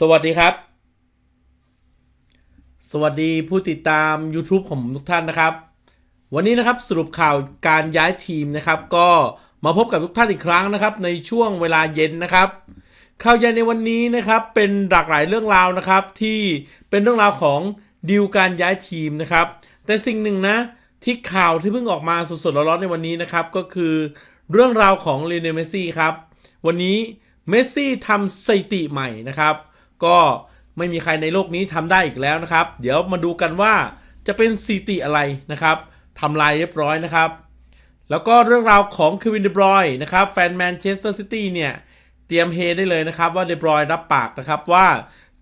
สวัสดีครับ สวัสดีผู้ติดตาม YouTube ของผมทุกท่านนะครับ วันนี้นะครับสรุปข่าวการย้ายทีมนะครับ ก็มาพบกับทุกท่านอีกครั้งนะครับ ในช่วงเวลาเย็นนะครับ ข่าวใหญ่ในวันนี้นะครับเป็นหลากหลายเรื่องราวนะครับ ที่เป็นเรื่องราวของดีลการย้ายทีมนะครับ แต่สิ่งหนึ่งนะที่ข่าวที่เพิ่งออกมาสดๆร้อนๆในวันนี้นะครับ ก็คือเรื่องราวของลีเนเมซี่ครับ วันนี้เมสซี่ทำสถิติใหม่นะครับ ก็ไม่มีใครในโลกนี้ทำได้อีกแล้วนะครับ เดี๋ยวมาดูกันว่าจะเป็นสถิติอะไรนะครับทำลายเรียบร้อยนะครับ แล้วก็เรื่องราวของเควินเดบรอยนะครับแฟนแมนเชสเตอร์ซิตี้เนี่ย เตรียมเฮได้เลยนะครับว่าเดบรอยรับปากนะครับว่า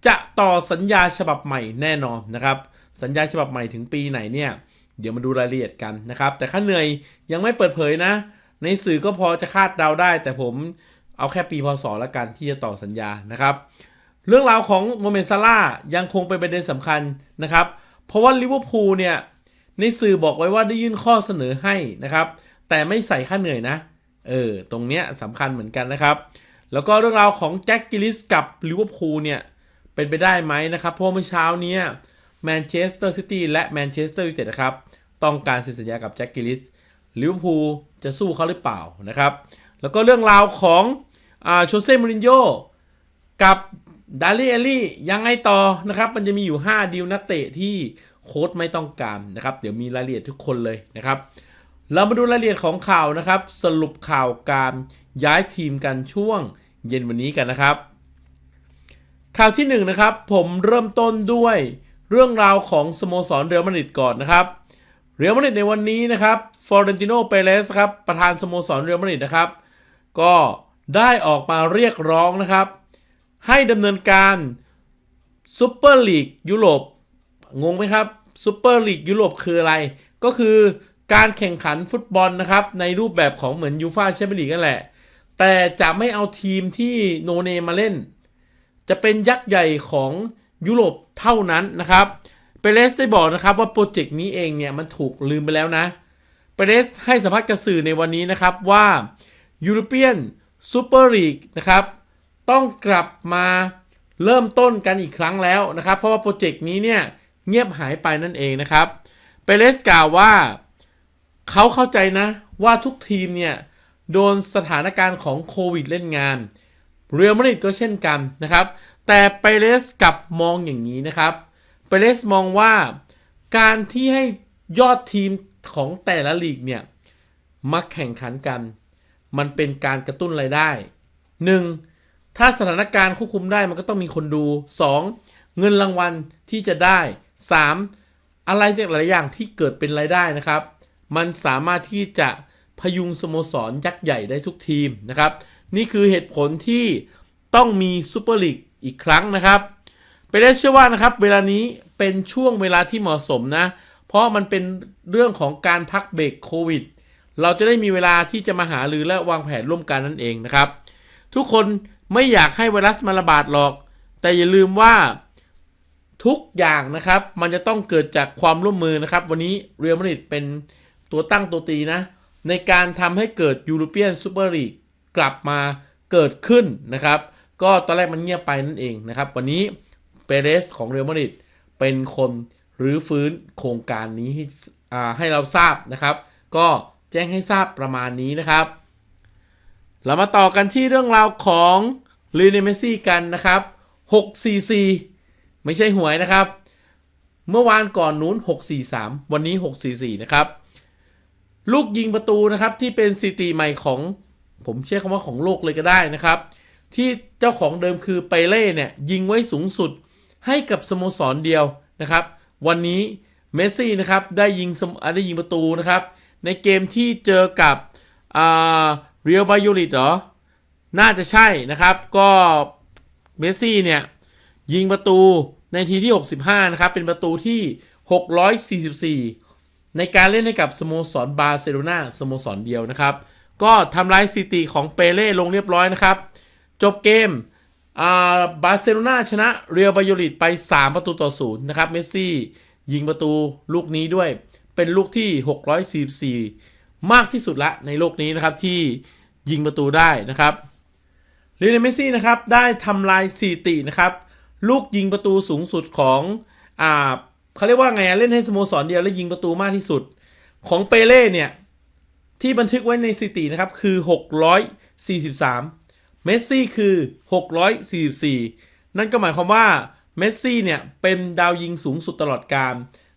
จะต่อสัญญาฉบับใหม่แน่นอนนะครับ สัญญาฉบับใหม่ถึงปีไหนเนี่ย เดี๋ยวมาดูรายละเอียดกันนะครับ แต่ค่าเหนื่อยยังไม่เปิดเผยนะ ในสื่อก็พอจะคาดเดาได้ แต่ผมเอาแค่ปีพศละกันที่จะต่อสัญญานะครับ เรื่องราวของโมเมนซาร่ายังคงเป็นประเด็นสำคัญนะครับ เพราะว่าลิเวอร์พูลเนี่ย ในสื่อบอกไว้ว่าได้ยื่นข้อเสนอให้นะครับ แต่ไม่ใส่ค่าเหนื่อยนะ เออ ตรงเนี้ยสำคัญเหมือนกันนะครับ แล้วก็เรื่องราวของแจ็คกิลิสกับลิเวอร์พูลเนี่ย เป็นไปได้ไหมนะครับ เพราะเมื่อเช้านี้แมนเชสเตอร์ซิตี้และแมนเชสเตอร์ยูไนเต็ดนะครับ ต้องการเซ็นสัญญากับแจ็คกิลิสลิเวอร์พูลจะสู้เขาหรือเปล่านะครับ แล้วก็เรื่องราวของอ่าโชเซ่มูรินโญ่กับ ดาริเอลลี่ยังไงต่อนะครับ มันจะมีอยู่ 5 ดีลนักเตะที่โค้ชไม่ต้องการนะครับ เดี๋ยวมีรายละเอียดทุกคนเลยนะครับ เรามาดูรายละเอียดของข่าวนะครับ สรุปข่าวการย้ายทีมกันช่วงเย็นวันนี้กันนะครับ ข่าวที่1นนะครับผมเริ่มต้นด้วยเรื่องราวของสโมสรเรอัลมาดริดก่อนนะครับเรอัลมาดริดในวันนี้นะครับฟลอเรนติโนเปเรสครับประธานสโมสรเรอัลมาดริดนะครับ ก็ได้ออกมาเรียกร้องนะครับ ให้ดำเนินการซูเปอร์ลีกยุโรปงงไหมครับซูเปอร์ลีกยุโรปคืออะไร ก็คือการแข่งขันฟุตบอลนะครับ ในรูปแบบของเหมือนยูฟาแชมเปี้ยนลีกนั่นแหละ แต่จะไม่เอาทีมที่โนเนมาเล่น จะเป็นยักษ์ใหญ่ของยุโรปเท่านั้นนะครับเปเรสได้บอกนะครับว่าโปรเจกต์นี้เองเนี่ยมันถูกลืมไปแล้วนะเปเรสให้สัมภาษณ์กับสื่อในวันนี้นะครับว่ายูโรเปียนซูเปอร์ลีกนะครับ ต้องกลับมาเริ่มต้นกันอีกครั้งแล้วนะครับ เพราะว่าโปรเจกต์นี้เนี่ยเงียบหายไปนั่นเองนะครับเปเรสกล่าวว่าเขาเข้าใจนะว่าทุกทีมเนี่ยโดนสถานการณ์ของโควิดเล่นงาน เรียลมาดริดก็เช่นกันนะครับ แต่เปเรสกลับมองอย่างนี้นะครับเปเรสมองว่าการที่ให้ยอดทีมของแต่ละลีกเนี่ยมาแข่งขันกัน มันเป็นการกระตุ้นรายได้ 1. ถ้าสถานการณ์ควบคุมได้มันก็ต้องมีคนดู 2. เงินรางวัลที่จะได้ 3. อะไรจากหลายอย่างที่เกิดเป็นรายได้นะครับ มันสามารถที่จะพยุงสโมสรยักษ์ใหญ่ได้ทุกทีมนะครับ นี่คือเหตุผลที่ต้องมีซูเปอร์ลีกอีกครั้งนะครับไปได้เชื่อว่านะครับเวลานี้เป็นช่วงเวลาที่เหมาะสมนะ เพราะมันเป็นเรื่องของการพักเบรกโควิด เราจะได้มีเวลาที่จะมาหารือและวางแผนร่วมกันนั่นเองนะครับ ทุกคน ไม่อยากให้ไวรัสมาระบาดหรอก แต่อย่าลืมว่าทุกอย่างนะครับ มันจะต้องเกิดจากความร่วมมือนะครับ วันนี้เรียลมาดริดเป็นตัวตั้งตัวตีนะ ในการทำให้เกิดยูโรเปียนซูเปอร์ลีกกลับมาเกิดขึ้นนะครับ ก็ตอนแรกมันเงียบไปนั่นเองนะครับ วันนี้เปเรสของเรอัลมาดริดเป็นคนรื้อฟื้นโครงการนี้ให้ให้เราทราบนะครับ ก็แจ้งให้ทราบประมาณนี้นะครับ เรามาต่อกันที่เรื่องราวของ ลีเนเมซี่กันนะครับ 644 ไม่ใช่หวยนะครับ เมื่อวานก่อนนู้น 643 วันนี้ 644 นะครับ ลูกยิงประตูนะครับที่เป็นสถิติใหม่ของผมเชื่อคำว่าของโลกเลยก็ได้นะครับ ที่เจ้าของเดิมคือไปเล่เนี่ยยิงไว้สูงสุดให้กับสโมสรเดียวนะครับ วันนี้เมสซี่นะครับได้ยิงได้ยิงประตูนะครับ ในเกมที่เจอกับเรียลบายูริตเหรอ น่าจะใช่นะครับ ก็เมสซี่เนี่ย ยิงประตูในทีที่ 65 นะครับ เป็นประตูที่ 644 ในการเล่นให้กับสโมสรบาร์เซโลนาสโมสรเดียวนะครับ ก็ทำลายสถิติของเปเล่ลงเรียบร้อยนะครับ จบเกมอ่าบาร์เซโลนาชนะเรียลบายูริตไป 3 ประตูต่อศูนย์นะครับเมสซี่ยิงประตูลูกนี้ด้วย เป็นลูกที่ 644 มากที่สุดละในโลกนี้นะครับที่ยิงประตูได้นะครับ ลิเนเมสซี่นะครับได้ทำลายสถิตินะครับลูกยิงประตูสูงสุดของอ่าเขาเรียกว่าไงเล่นให้สโมสรเดียวแล้วยิงประตูมากที่สุด ของเปเล่เนี่ยที่บันทึกไว้ในสถิตินะครับคือ 643 เมสซี่คือ 644 นั่นก็หมายความว่าเมสซี่เนี่ยเป็นดาวยิงสูงสุดตลอดการ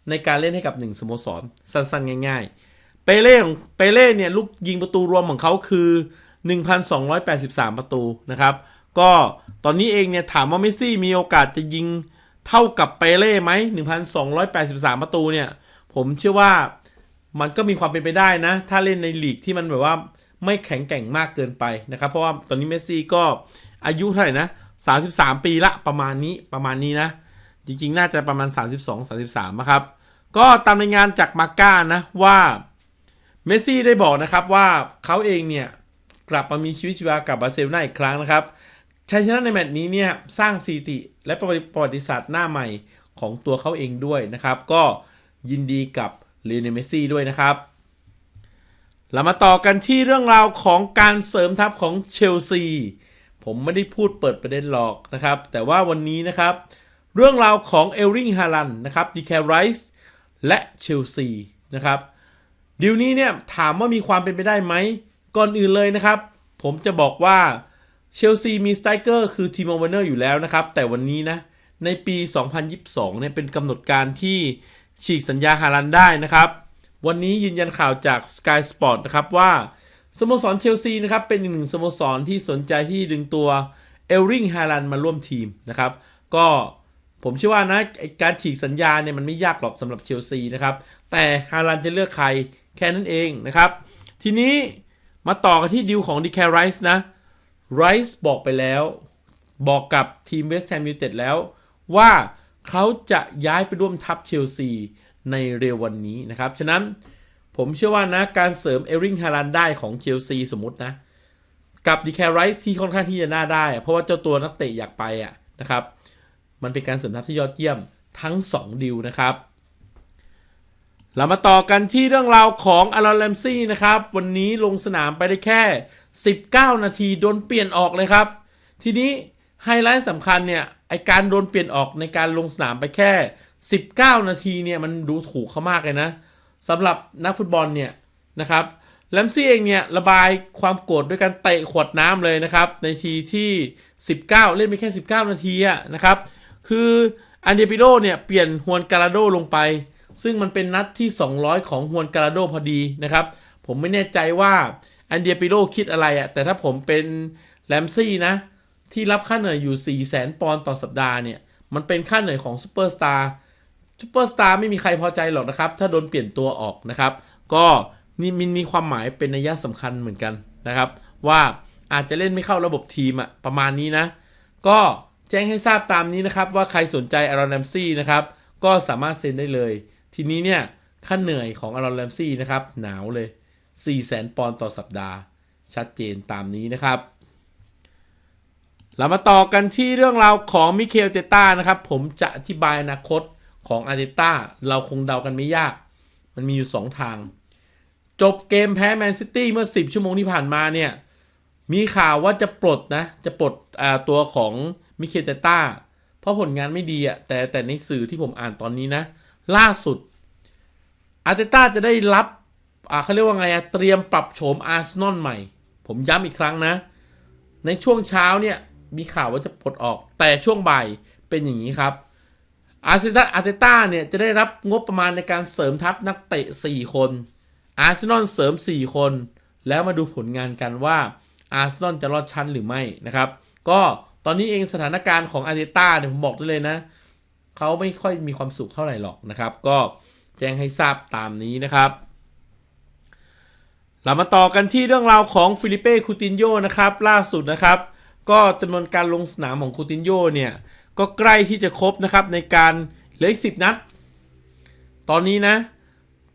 ในการเล่นให้กับหนึ่งสโมสร สั้นๆ ง่ายๆ เปเล่ของเปเล่เนี่ยลูกยิงประตูรวมของเขาคือ 1,283 ประตูนะครับ ก็ตอนนี้เองเนี่ยถามว่าเมสซี่มีโอกาสจะยิงเท่ากับเปเล่ไหม 1,283 ประตูเนี่ย ผมเชื่อว่ามันก็มีความเป็นไปได้นะ ถ้าเล่นในลีกที่มันแบบว่าไม่แข็งแกร่งมากเกินไปนะครับ เพราะว่าตอนนี้เมสซี่ก็อายุเท่าไหร่นะ 33 ปีละประมาณนี้ประมาณนี้นะ จริงๆ น่าจะประมาณ 32 33นะครับ ก็ตามรายงานจากมาก้านะว่าเมสซี่ได้บอกนะครับว่าเขาเองเนี่ย กลับมามีชีวิตชีวากับบาเซโลนาอีกครั้งนะครับชัยชนะในแมตช์นี้เนี่ยสร้างสถิติและประวัติศาสตร์หน้าใหม่ของตัวเขาเองด้วยนะครับ ก็ยินดีกับเลเนเมซี่ด้วยนะครับเรามาต่อกันที่เรื่องราวของการเสริมทัพของเชลซีผมไม่ได้พูดเปิดประเด็นหรอกนะครับ แต่ว่าวันนี้นะครับ เรื่องราวของเอลริงฮาลันนะครับดีแคไรส์และเชลซีนะครับดีลนี้เนี่ยถามว่ามีความเป็นไปได้ไหม ก่อนอื่นเลยนะครับ ผมจะบอกว่าเชลซีมีสไตรเกอร์คือทีมอเวเนอร์อยู่แล้วนะครับ แต่วันนี้นะ ในปี 2022 เนี่ยเป็นกำหนดการที่ฉีกสัญญาฮาลันได้นะครับ วันนี้ยืนยันข่าวจาก Sky Sport นะครับว่าสโมสรเชลซีนะครับเป็นอีกหนึ่งสโมสรที่สนใจที่ดึงตัวเอลริงฮาลันมาร่วมทีมนะครับ ก็ผมเชื่อว่านะการฉีกสัญญาเนี่ยมันไม่ยากหรอกสำหรับเชลซีนะครับ แต่ฮาลันจะเลือกใครแค่นั้นเองนะครับ ทีนี้ มาต่อกันที่ดิวของดีแคไรส์นะไรส์บอกไปแล้ว บอกกับทีมเวสต์แฮมยูไนเต็ดแล้ว ว่าเขาจะย้ายไปร่วมทัพเชลซีในเร็ววันนี้นะครับ ฉะนั้นผมเชื่อว่านะ การเสริมเอริงฮาลันได้ของเชลซีสมมตินะ กับดีแคไรส์ที่ค่อนข้างที่จะน่าได้ เพราะว่าเจ้าตัวนักเตะอยากไปอะนะครับ มันเป็นการเสริมทัพที่ยอดเยี่ยมทั้ง 2 ดิวนะครับ เรามาต่อกันที่เรื่องราวของอารอนแลมซี่นะครับ วันนี้ลงสนามไปได้แค่ 19 นาทีโดนเปลี่ยนออกเลยครับ ทีนี้ไฮไลท์สำคัญเนี่ยไอการโดนเปลี่ยนออกในการลงสนามไปแค่ 19 นาทีเนี่ยมันดูถูกเขามากเลยนะสำหรับนักฟุตบอลเนี่ยนะครับแลมซี่เองเนี่ยระบายความโกรธด้วยการเตะขวดน้ำเลยนะครับในทีที่ 19 เล่นไปแค่ 19 นาทีอะนะครับ คืออันเดปิโดเนี่ยเปลี่ยนฮวนการาโดลงไป ซึ่งมันเป็นนัดที่ 200 ของฮวนการาโดพอดีนะครับ ผมไม่แน่ใจว่าอันเดียปิโดคิดอะไรอะแต่ถ้าผมเป็นแลมซี่นะ ที่รับค่าเหนื่อยอยู่ 4 0 0แสนปอนด์ต่อสัปดาห์เนี่ย มันเป็นค่าเหนื่อยของซูเปอร์สตาร์ซูเปอร์สตาร์ไม่มีใครพอใจหรอกนะครับ ถ้าโดนเปลี่ยนตัวออกนะครับ ก็นี่มันมีความหมายเป็นนัยสำคัญเหมือนกันนะครับ ว่าอาจจะเล่นไม่เข้าระบบทีมอะประมาณนี้นะ ก็แจ้งให้ทราบตามนี้นะครับ ว่าใครสนใจอารอนแรมซี่นะครับ ก็สามารถเซ็นได้เลย ทีนี้เนี่ยค่าเหนื่อยของอารอนแรมซี่นะครับ หนาวเลย 4 0 0แสนปอนด์ต่อสัปดาห์ ชัดเจนตามนี้นะครับ เรามาต่อกันที่เรื่องราวของมิเคลเตต้านะครับ ผมจะอธิบายอนาคตของอาร์เตต้าเราคงเดากันไม่ยาก มันมีอยู่ 2 ทาง จบเกมแพ้แมนซิตี้เมื่อ 10 ชั่วโมงที่ผ่านมาเนี่ย มีข่าวว่าจะปลดนะ จะปลดตัวของมิเคลเตต้า เพราะผลงานไม่ดีอะแต่แต่ในสื่อที่ผมอ่านตอนนี้นะ ล่าสุด อาร์เตต้าจะได้รับเขาเรียกว่าไงอะเตรียมปรับโฉมอาร์เซนอลใหม่ ผมย้ำอีกครั้งนะ ในช่วงเช้าเนี่ยมีข่าวว่าจะปลดออก แต่ช่วงบ่ายเป็นอย่างนี้ครับ อาร์เซนอลอาร์เตต้าเนี่ยจะได้รับงบประมาณในการเสริมทัพนักเตะ 4 คน อาร์เซนอลเสริม 4 คน แล้วมาดูผลงานกันว่าอาร์เซนอลจะรอดชั้นหรือไม่นะครับ ก็ตอนนี้เองสถานการณ์ของอาร์เตต้าเนี่ยผมบอกได้เลยนะ เขาไม่ค่อยมีความสุขเท่าไหร่หรอกนะครับ ก็แจ้งให้ทราบตามนี้นะครับเรามาต่อกันที่เรื่องราวของฟิลิเป้คูตินโยนะครับ ล่าสุดนะครับ ก็จำนวนการลงสนามของคูตินโยเนี่ย ก็ใกล้ที่จะครบนะครับในการเหลืออีกสิบนัด ตอนนี้นะ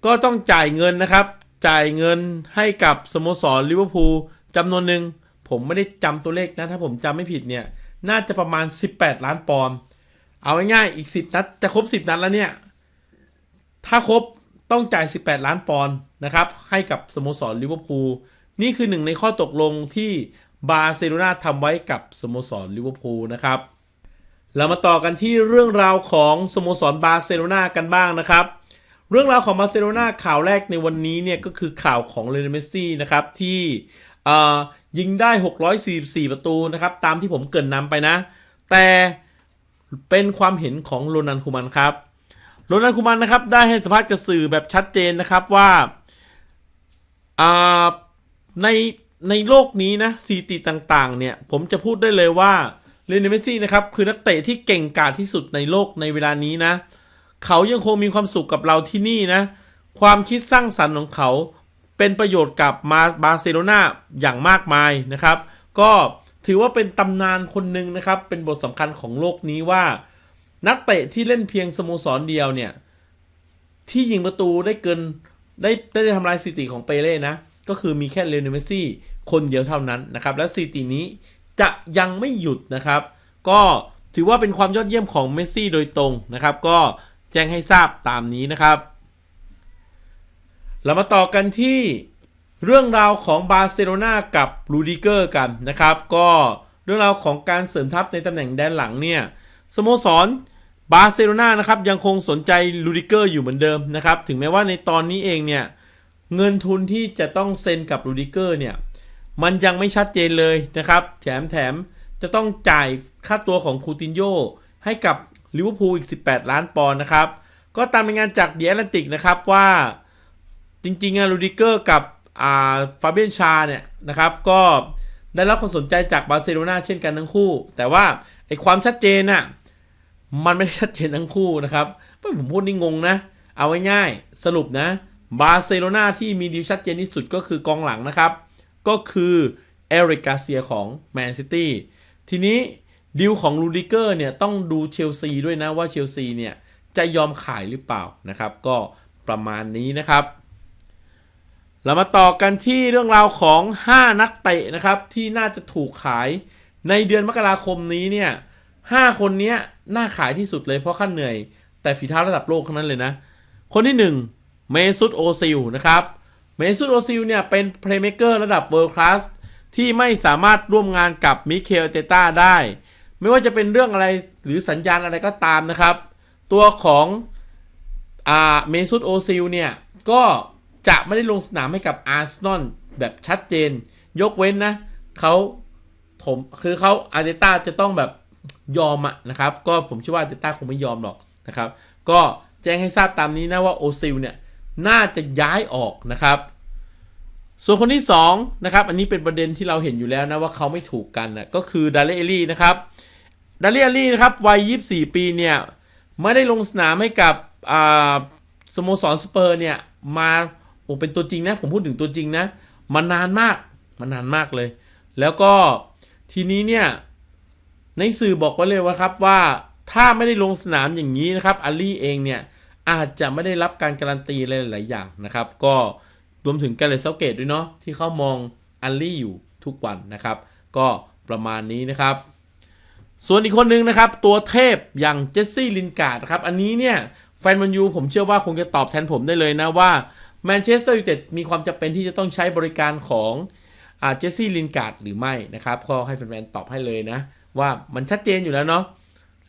ก็ต้องจ่ายเงินนะครับ จ่ายเงินให้กับสโมสรลิเวอร์พูลจำนวนหนึ่ง ผมไม่ได้จำตัวเลขนะ ถ้าผมจำไม่ผิดเนี่ย น่าจะประมาณ 18 ล้านปอนด์ เอาง่ายๆอีก10นัดจะครบ10นัดแล้วเนี่ย ถ้าครบต้องจ่าย 18 ล้านปอนด์นะครับ ให้กับสโมสรลิเวอร์พูลนี่คือหนึ่งในข้อตกลงที่บาร์เซโลนาทำไว้กับสโมสรลิเวอร์พูลนะครับ เรามาต่อกันที่เรื่องราวของสโมสรบาร์เซโลนากันบ้างนะครับ เรื่องราวของบาร์เซโลนาข่าวแรกในวันนี้เนี่ยก็คือข่าวของเลนเมสซี่นะครับที่ยิงได้ 644 ประตูนะครับตามที่ผมเกินนำไปนะ แต่ เป็นความเห็นของโรนันคูมันครับโรนันคูมันนะครับได้ให้สัมภาษณ์กับสื่อแบบชัดเจนนะครับว่าในในโลกนี้นะสีติต่างๆเนี่ยผมจะพูดได้เลยว่าเลนเมซี่นะครับคือนักเตะที่เก่งกาจที่สุดในโลกในเวลานี้นะ เขายังคงมีความสุขกับเราที่นี่นะ ความคิดสร้างสรรค์ของเขาเป็นประโยชน์กับมาบาร์เซโลนาอย่างมากมายนะครับ ก็ ถือว่าเป็นตำนานคนหนึ่งนะครับ เป็นบทสำคัญของโลกนี้ว่า นักเตะที่เล่นเพียงสโมสรเดียวเนี่ย ที่ยิงประตูได้เกินได้ได้ทำลายสถิติของเปเล่นะ ก็คือมีแค่เลนเมสซี่คนเดียวเท่านั้นนะครับ และสถิตินี้จะยังไม่หยุดนะครับ ก็ถือว่าเป็นความยอดเยี่ยมของเมสซี่โดยตรงนะครับ ก็แจ้งให้ทราบตามนี้นะครับ เรามาต่อกันที่ เรื่องราวของบาร์เซโลนากับลูดิเกอร์กันนะครับ ก็เรื่องราวของการเสริมทัพในตำแหน่งแดนหลังเนี่ยสโมสรบาร์เซโลนานะครับยังคงสนใจลูดิเกอร์อยู่เหมือนเดิมนะครับ ถึงแม้ว่าในตอนนี้เองเนี่ยเงินทุนที่จะต้องเซ็นกับลูดิเกอร์เนี่ยมันยังไม่ชัดเจนเลยนะครับ แถมแถมจะต้องจ่ายค่าตัวของคูตินโยให้กับลิเวอร์พูลอีก 18 ล้านปอนด์นะครับ ก็ตามรายงานจากเดียแลนติกนะครับว่าจริงๆอะลูดิเกอร์กับ ฟาเบียนชาเนี่ยนะครับก็ได้รับความสนใจจากบาร์เซโลนาเช่นกันทั้งคู่ แต่ว่าไอความชัดเจนอะมันไม่ได้ชัดเจนทั้งคู่นะครับผมพูดนี่งงนะ เอาง่ายๆสรุปนะบาร์เซโลนาที่มีดีลชัดเจนที่สุดก็คือกองหลังนะครับ ก็คือเอริกกาเซียของแมนซิตี้ทีนี้ดิวของลูดิเกอร์เนี่ยต้องดูเชลซีด้วยนะว่าเชลซีเนี่ยจะยอมขายหรือเปล่านะครับ ก็ประมาณนี้นะครับ เรามาต่อกันที่เรื่องราวของ 5 นักเตะนะครับ ที่น่าจะถูกขายในเดือนมกราคมนี้เนี่ยห้าคนนี้น่าขายที่สุดเลยเพราะขั้นเหนื่อย แต่ฝีเท้าระดับโลกทั้งนั้นเลยนะ คนที่ 1 เมซุตโอซิลนะครับเมซุตโอซิลเนี่ยเป็นเพลย์เมเกอร์ระดับเวิลด์คลาสที่ไม่สามารถร่วมงานกับมิเคลเตต้าได้ ไม่ว่าจะเป็นเรื่องอะไรหรือสัญญาณอะไรก็ตามนะครับ ตัวของอ่าเมซุตโอซิลเนี่ยก็ จะไม่ได้ลงสนามให้กับอาร์เซนอลแบบชัดเจน ยกเว้นนะเขาถมคือเขาอาร์เตต้าจะต้องแบบยอมอะนะครับ ก็ผมเชื่อว่าอาร์เตต้าคงไม่ยอมหรอกนะครับ ก็แจ้งให้ทราบตามนี้นะว่าโอซิลเนี่ยน่าจะย้ายออกนะครับ ส่วนคนที่2นะครับอันนี้เป็นประเด็นที่เราเห็นอยู่แล้วนะว่าเขาไม่ถูกกันนะก็คือดาเลเอลี่นะครับดาเลเอลี่นะครับวัย 24 ปีเนี่ยไม่ได้ลงสนามให้กับสโมสรสเปอร์เนี่ยมา โอ้เป็นตัวจริงนะ ผมพูดถึงตัวจริงนะ มานานมาก มานานมากเลย แล้วก็ทีนี้เนี่ย ในสื่อบอกไว้เลยว่าครับว่าถ้าไม่ได้ลงสนามอย่างนี้นะครับอาลี่เองเนี่ยอาจจะไม่ได้รับการการันตีอะไรหลายอย่างนะครับ ก็รวมถึงการเลเซลเกตด้วยเนาะที่เขามองอัลลี่อยู่ทุกวันนะครับ ก็ประมาณนี้นะครับ ส่วนอีกคนนึงนะครับ ตัวเทพอย่างเจสซี่ลินการ์ดครับ อันนี้เนี่ย แฟนมันยูผมเชื่อว่าคงจะตอบแทนผมได้เลยนะว่า แมนเชสเตอร์ยูไนเต็ดมีความจำเป็นที่จะต้องใช้บริการของอาเจสซี่ลินการ์ดหรือไม่นะครับ ก็ให้แฟนๆตอบให้เลยนะ ว่ามันชัดเจนอยู่แล้วเนาะ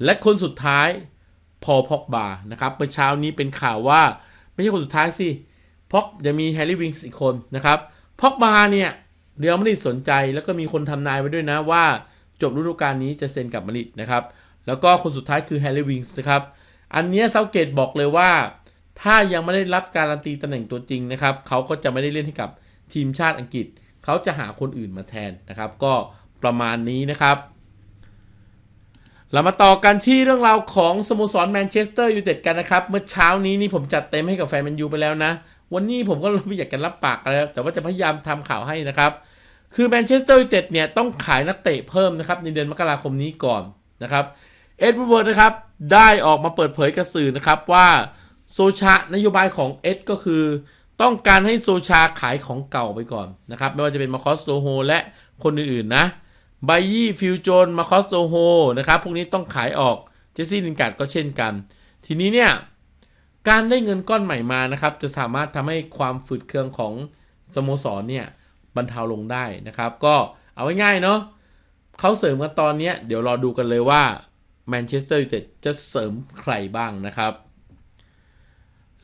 และคนสุดท้ายพอพอกบานะครับเมื่อเช้านี้เป็นข่าวว่า ไม่ใช่คนสุดท้ายสิพอกจะมีแฮร์รี่วิงส์อีกคนนะครับพอกบาเนี่ยเรียวมาริดสนใจแล้วก็มีคนทำนายไว้ด้วยนะว่าจบฤดูกาลนี้จะเซ็นกับมาริดนะครับ แล้วก็คนสุดท้ายคือแฮร์รี่วิงส์นะครับ อันนี้เซาเกตบอกเลยว่า ถ้ายังไม่ได้รับการันตีตำแหน่งตัวจริงนะครับ เขาก็จะไม่ได้เล่นให้กับทีมชาติอังกฤษ เขาจะหาคนอื่นมาแทนนะครับ ก็ประมาณนี้นะครับ เรามาต่อกันที่เรื่องราวของสโมสรแมนเชสเตอร์ยูไนเต็ดกันนะครับ เมื่อเช้านี้นี่ผมจัดเต็มให้กับแฟนแมนยูไปแล้วนะ วันนี้ผมก็ไม่อยากจะรับปากแล้ว แต่ว่าจะพยายามทำข่าวให้นะครับ คือแมนเชสเตอร์ยูไนเต็ดเนี่ยต้องขายนักเตะเพิ่มนะครับในเดือนมกราคมนี้ก่อนนะครับ เอ็ดวูเวิร์ดนะครับได้ออกมาเปิดเผยกับสื่อนะครับว่า โซชานโยบายของเอ็ดก็คือ ต้องการให้โซชาขายของเก่าไปก่อนนะครับ ไม่ว่าจะเป็นมาคอสโซโฮและคนอื่นๆนะไบยี่ฟิวโจนมาคอสโตโฮนะครับ พวกนี้ต้องขายออกเจสซี่ลินการ์ดก็เช่นกัน ทีนี้เนี่ย การได้เงินก้อนใหม่มานะครับ จะสามารถทำให้ความฝืดเคืองของสโมสรเนี่ยบรรเทาลงได้นะครับ ก็เอาง่ายๆเนาะเขาเสริมกันตอนนี้เดี๋ยวรอดูกันเลยว่าแมนเชสเตอร์ยูไนเต็ดจะเสริมใครบ้างนะครับ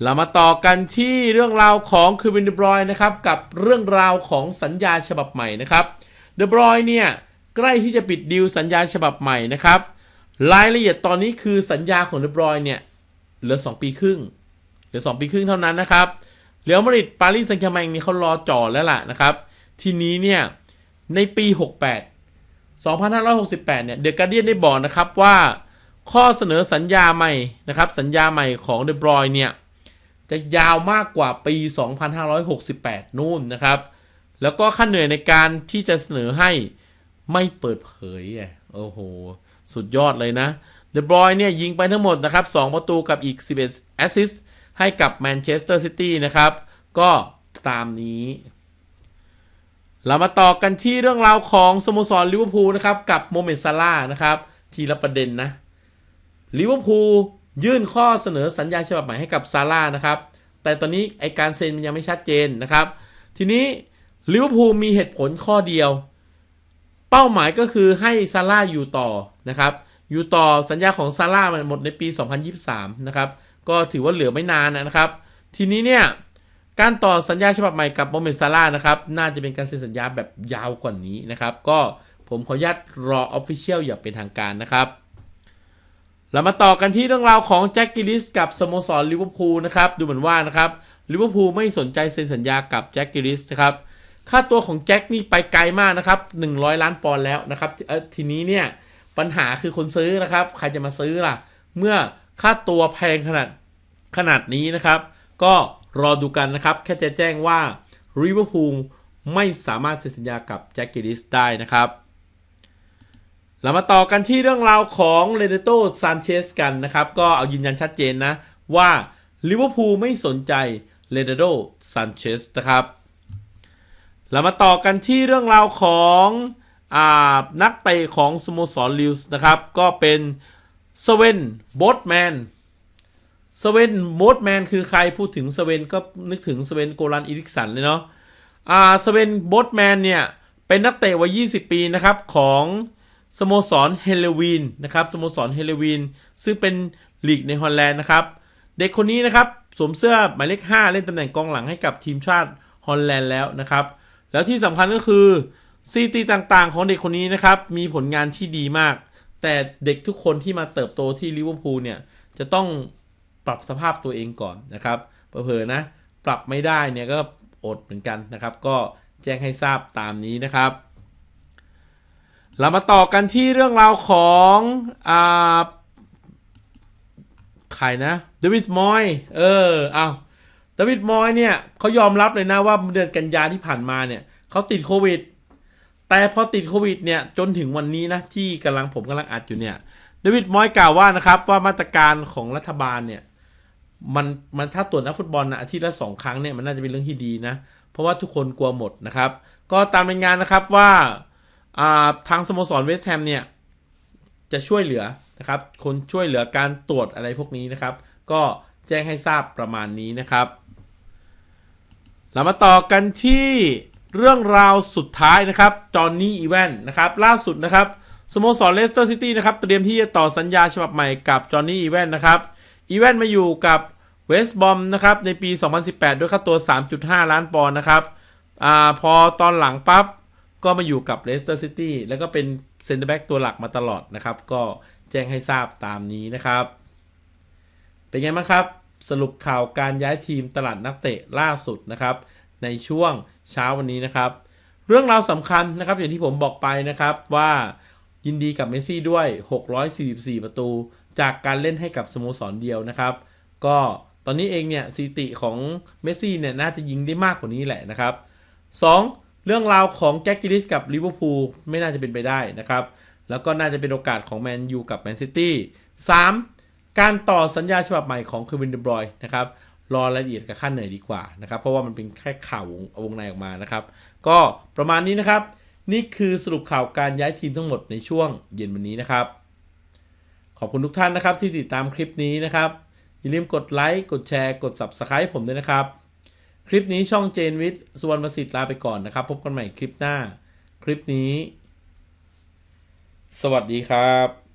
เรามาต่อกันที่เรื่องราวของคือวินเดบรอยนะครับกับเรื่องราวของสัญญาฉบับใหม่นะครับเดบรอยเนี่ยใกล้ที่จะปิดดีลสัญญาฉบับใหม่นะครับรายละเอียดตอนนี้คือสัญญาของเดบรอยเนี่ยเหลือ 2 ปีครึ่งเหลือ 2 ปีครึ่งเท่านั้นนะครับเรอัลมาดริดปารีสแซงต์แชร์แมงนี่เขารอจ่อแล้วล่ะนะครับ ทีนี้เนี่ยในปี 68 2568 เนี่ยเดอะการ์เดียนได้บอกนะครับว่าข้อเสนอสัญญาใหม่นะครับสัญญาใหม่ของเดบรอยเนี่ย จะยาวมากกว่าปี 2568 นู่นนะครับ แล้วก็ค่าเหนื่อยในการที่จะเสนอให้ไม่เปิดเผยไงโอ้โห สุดยอดเลยนะเดบรอยเนี่ยยิงไปทั้งหมดนะครับ 2 ประตูกับอีก 11 แอสซิสต์ให้กับแมนเชสเตอร์ซิตี้นะครับ ก็ตามนี้ เรามาต่อกันที่เรื่องราวของสโมสรลิเวอร์พูลนะครับ กับโมเมนต์ซาร่านะครับ ทีละประเด็นนะลิเวอร์พูล ยื่นข้อเสนอสัญญาฉบับใหม่ให้กับซาร่านะครับ แต่ตอนนี้ไอการเซ็นมันยังไม่ชัดเจนนะครับ ทีนี้ลิเวอร์พูลมีเหตุผลข้อเดียว เป้าหมายก็คือให้ซาร่าอยู่ต่อนะครับ อยู่ต่อสัญญาของซาร่ามันหมดในปี 2023 นะครับ ก็ถือว่าเหลือไม่นานนะครับ ทีนี้เนี่ยการต่อสัญญาฉบับใหม่กับโมเมนซาร่านะครับ น่าจะเป็นการเซ็นสัญญาแบบยาวกว่านี้นะครับ ก็ผมขออนุญาตรอออฟฟิเชียลอย่างเป็นทางการนะครับ เรามาต่อกันที่เรื่องราวของแจ็คกิลิสกับสโมสรลิเวอร์พูลนะครับดูเหมือนว่านะครับลิเวอร์พูลไม่สนใจเซ็นสัญญากับแจ็คกิลิสนะครับค่าตัวของแจ็คนี่ไปไกลมากนะครับ 100 ล้านปอนด์แล้วนะครับทีนี้เนี่ยปัญหาคือคนซื้อนะครับ ใครจะมาซื้อล่ะ เมื่อค่าตัวแพงขนาดขนาดนี้นะครับ ก็รอดูกันนะครับ แค่จะแจ้งว่าลิเวอร์พูลไม่สามารถเซ็นสัญญากับแจ็คกิลิสได้นะครับ เรามาต่อกันที่เรื่องราวของเรเนโตซานเชสกันนะครับ ก็เอายืนยันชัดเจนนะ ว่าลิเวอร์พูลไม่สนใจเรเนโตซานเชสนะครับ เรามาต่อกันที่เรื่องราวของอนักเตะของสโมสรลิวส์นะครับ ก็เป็นสเวนโบทแมนสเวนโบทแมนคือใครพูดถึงสเวนก็นึกถึงสเวนโกลันอิริกสันเลยเนาะอ่าสเวนโบทแมนเนี่ย เป็นนักเตะวัย 20 ปีนะครับของ สโมสรเฮเลวีนนะครับสโมสรเฮเลวีนซึ่งเป็นลีกในฮอลแลนด์นะครับ เด็กคนนี้นะครับสวมเสื้อหมายเลข 5 เล่นตำแหน่งกองหลังให้กับทีมชาติฮอลแลนด์แล้วนะครับ แล้วที่สำคัญก็คือซีตีต่างๆ ของเด็กคนนี้นะครับ มีผลงานที่ดีมาก แต่เด็กทุกคนที่มาเติบโตที่ลิเวอร์พูลเนี่ยจะต้องปรับสภาพตัวเองก่อนนะครับเผลอๆนะปรับไม่ได้เนี่ยก็อดเหมือนกันนะครับ ก็แจ้งให้ทราบตามนี้นะครับ เรามาต่อกันที่เรื่องราวของอ่าใครนะเดวิดมอยเออเอาเดวิดมอยเนี่ยเขายอมรับเลยนะว่าเดือนกันยาที่ผ่านมาเนี่ยเขาติดโควิด แต่พอติดโควิดเนี่ยจนถึงวันนี้นะที่กำลังผมกำลังอัดอยู่เนี่ยเดวิดมอยกล่าวว่านะครับว่ามาตรการของรัฐบาลเนี่ยมันมันถ้าตรวจนักฟุตบอลนะอาทิตย์ละสองครั้งเนี่ยมันน่าจะเป็นเรื่องที่ดีนะ เพราะว่าทุกคนกลัวหมดนะครับ ก็ตามรายงานนะครับว่าอ่า ทางสโมสรเวสต์แฮมเนี่ย จะช่วยเหลือนะครับ คนช่วยเหลือการตรวจอะไรพวกนี้นะครับ ก็แจ้งให้ทราบประมาณนี้นะครับ เรามาต่อกันที่เรื่องราวสุดท้ายนะครับ จอห์นนี่อีแวนนะครับ ล่าสุดนะครับสโมสรเลสเตอร์ซิตี้นะครับ เตรียมที่จะต่อสัญญาฉบับใหม่กับจอห์นนี่อีแวนนะครับ อีแวนมาอยู่กับเวสต์บอมนะครับ ในปี 2018 ด้วยค่าตัว 3.5 ล้านปอนด์นะครับ อ่า พอตอนหลังปั๊บ ก็มาอยู่กับเลสเตอร์ซิตี้แล้วก็เป็นเซนเตอร์แบ็กตัวหลักมาตลอดนะครับ ก็แจ้งให้ทราบตามนี้นะครับ เป็นไงบ้างครับ สรุปข่าวการย้ายทีมตลาดนักเตะล่าสุดนะครับ ในช่วงเช้าวันนี้นะครับ เรื่องราวสำคัญนะครับอย่างที่ผมบอกไปนะครับว่ายินดีกับเมสซี่ด้วย 644 ประตู จากการเล่นให้กับสโมสรเดียวนะครับ ก็ตอนนี้เองเนี่ยสถิติของเมสซี่เนี่ยน่าจะยิงได้มากกว่านี้แหละนะครับ 2. เรื่องราวของแจ็คกิลิสกับลิเวอร์พูลไม่น่าจะเป็นไปได้นะครับ แล้วก็น่าจะเป็นโอกาสของแมนยูกับแมนซิตี้ 3. การต่อสัญญาฉบับใหม่ของเควินเดบรอยนะครับ รอรายละเอียดกับขั้นเหนื่อยดีกว่านะครับ เพราะว่ามันเป็นแค่ข่าววงในออกมานะครับ ก็ประมาณนี้นะครับ นี่คือสรุปข่าวการย้ายทีมทั้งหมดในช่วงเย็นวันนี้นะครับ ขอบคุณทุกท่านนะครับที่ติดตามคลิปนี้นะครับอย่าลืมกดไลค์กดแชร์กด Subscribe ผมด้วยนะครับ คลิปนี้ช่องเจนวิทย์สุวรรณประสิทธิ์ลาไปก่อนนะครับ พบกันใหม่คลิปหน้า คลิปนี้ สวัสดีครับ